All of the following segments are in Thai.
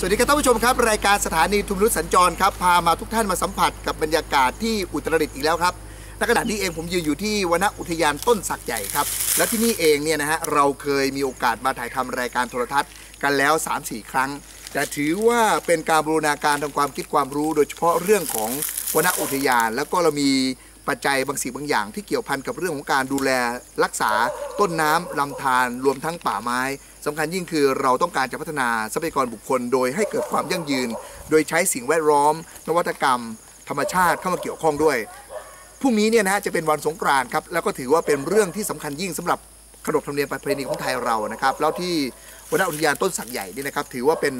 สวัสดีครับท่านผู้ชมครับ รายการสถานีทุมนุษสัญจรครับ พามาทุกท่านมาสัมผัสกับบรรยากาศที่อุตรดิตถ์อีกแล้วครับณขณะนี้เองผมยืนอยู่ที่วนอุทยานต้นสักใหญ่ครับ และที่นี่เองเนี่ยนะฮะเราเคยมีโอกาสมาถ่ายทำรายการโทรทัศน์กันแล้ว 3-4 ครั้ง แต่ถือว่าเป็นการบูรณาการทางความคิดความรู้ โดยเฉพาะเรื่องของวนอุทยาน แล้วก็เรามี ปัจจัยบางสิ่งบางอย่าง ที่เกี่ยวพันกับเรื่องของการดูแลรักษาต้นน้ำลำธารรวมทั้งป่าไม้สำคัญยิ่งคือเราต้องการจะพัฒนาทรัพยากรบุคคล โดยให้เกิดความยั่งยืน โดยใช้สิ่งแวดล้อม นวัตกรรม ธรรมชาติเข้ามาเกี่ยวข้องด้วยพรุ่งนี้เนี่ยนะฮะจะเป็นวันสงกรานต์ครับแล้วก็ถือว่าเป็นเรื่องที่สำคัญยิ่งสำหรับขนบธรรมเนียมประเพณีของไทยเรานะครับแล้วที่วนอุทยานต้นสักใหญ่นี่นะครับถือว่าเป็น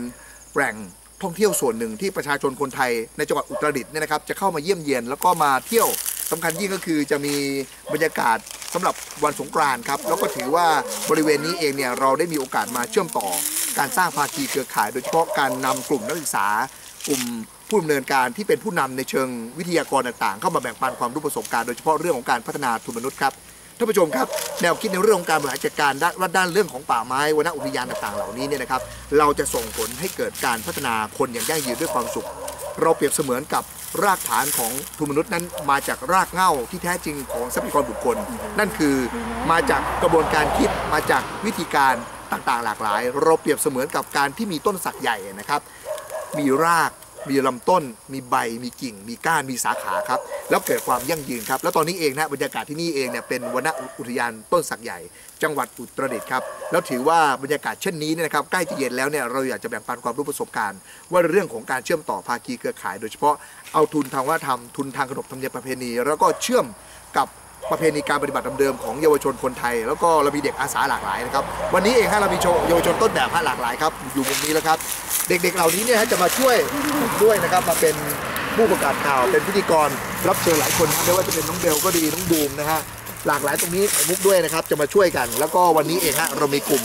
แหล่ง ท่องเที่ยวส่วนหนึ่งที่ประชาชนคนไทยในจังหวัดอุตรดิตถ์เนี่ยนะครับจะเข้ามาเยี่ยมเยียนแล้วก็มาเที่ยวสำคัญยิ่งก็คือจะมีบรรยากาศสำหรับวันสงกรานต์ครับแล้วก็ถือว่าบริเวณนี้เองเนี่ยเราได้มีโอกาสมาเชื่อมต่อ การสร้างภาคีเครือข่าย โดยเฉพาะการนำกลุ่มนักศึกษากลุ่มผู้ดำเนินการที่เป็นผู้นำในเชิงวิทยากรต่างๆ เข้ามาแบ่งปันความรู้ประสบการณ์โดยเฉพาะเรื่องของการพัฒนาทุนมนุษย์ครับ ท่านผู้ชมครับ แนวคิดในเรื่องของการบริหารจัดการด้านด้านเรื่องของป่าไม้วนอุทยานต่างๆเหล่านี้เนี่ยนะครับ เราจะส่งผลให้เกิดการพัฒนาคนอย่างยั่งยืนด้วยความสุข เราเปรียบเสมือนกับรากฐานของทุนมนุษย์นั้นมาจากรากเหง้าที่แท้จริงของทรัพยากรบุคคล นั่นคือมาจากกระบวนการคิดมาจากวิธีการต่างๆ หลากหลาย เราเปรียบเสมือนกับการที่มีต้นสักใหญ่นะครับ มีราก มีลำต้น มีใบ มีกิ่ง มีก้าน มีสาขาครับ แล้วเกิดความยั่งยืนครับ แล้วตอนนี้เองนะบรรยากาศที่นี่เองเนี่ยเป็นวนอุทยานต้นสักใหญ่ จังหวัดอุตรดิตถ์ครับ แล้วถือว่าบรรยากาศเช่นนี้เนี่ยนะครับใกล้จะเย็นแล้วเนี่ยเราอยากจะแบ่งปันความรู้ประสบการณ์ ว่าเรื่องของการเชื่อมต่อภาคีเครือข่าย โดยเฉพาะเอาทุนทางวัฒนธรรมทุนทางขนบธรรมเนียมประเพณี แล้วก็เชื่อมกับ ประเพณีการปฏิบัติเดิมๆของเยาวชนคนไทย แล้วก็เรามีเด็กอาสาหลากหลายนะครับวันนี้เองฮะเรามีโชว์เยาวชนต้นแบบฮะหลากหลายครับอยู่มุมนี้แล้วครับ เด็กๆเหล่านี้เนี่ยฮะจะมาช่วยด้วยนะครับมาเป็นผู้ประกาศข่าวเป็นพิธีกรรับเชิญหลายคนนะไม่ว่าจะเป็นน้องเบลก็ดีน้องบูมนะฮะหลากหลายตรงนี้ไข่มุกด้วยนะครับจะมาช่วยกัน แล้วก็วันนี้เองฮะเรามีกลุ่ม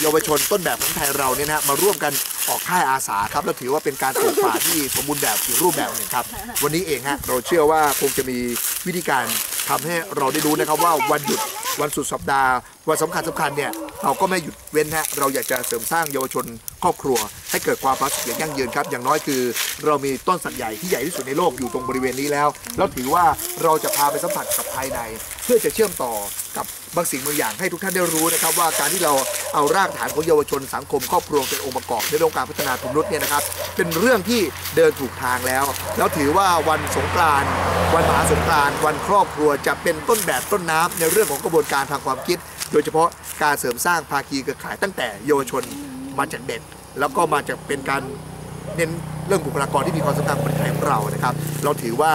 เยาวชนต้นแบบของไทยเราเนี่ยนะฮะมาร่วมกันออกค่ายอาสาครับและถือว่าเป็นการปลูกป่าที่สมบูรณ์แบบอีกรูปแบบหนึ่งครับ วันนี้เองฮะเราเชื่อว่าคงจะมีวิธีการ ทำให้เราได้รู้นะครับว่าวันหยุดวันสุดสัปดาห์วันสำคัญสำคัญเนี่ยเราก็ไม่หยุดเว้นฮะเราอยากจะเสริมสร้างเยาวชน ครอบครัว ให้เกิดความผาสุกอย่างยั่งยืนครับ อย่างน้อยคือ เรามีต้นสักใหญ่ที่ใหญ่ที่สุดในโลกอยู่ตรงบริเวณนี้แล้ว แล้วถือว่าเราจะพาไปสัมผัสกับภายใน เพื่อจะเชื่อมต่อกับบางสิ่งบางอย่างให้ทุกท่านได้รู้นะครับ ว่าการที่เราเอารากฐานของเยาวชนสังคมครอบครัวเป็นองค์ประกอบในเรื่องการพัฒนาทุนนุษเนี่ยนะครับ เป็นเรื่องที่เดินถูกทางแล้ว แล้วถือว่าวันสงกรานต์วันมหาสงกรานต์วันครอบครัวจะเป็นต้นแบบต้นน้ำในเรื่องของกระบวนการทางความคิด โดยเฉพาะการเสริมสร้างภาคีเครือข่ายตั้งแต่เยาวชน มาจากเด็ก แล้วก็มาจากเป็นการเน้นเรื่องบุคลากรที่มีความสำคัญของประเทศไทยของเรานะครับ เราถือว่า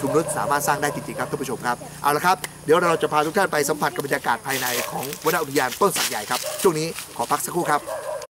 ชุมนุษสามารถสร้างได้จริงๆครับท่านผู้ชมครับเอาละครับ เดี๋ยวเราจะพาทุกท่านไปสัมผัสกับบรรยากาศภายในของวนอุทยานต้นสักใหญ่ครับช่วงนี้ขอพักสักครู่ครับ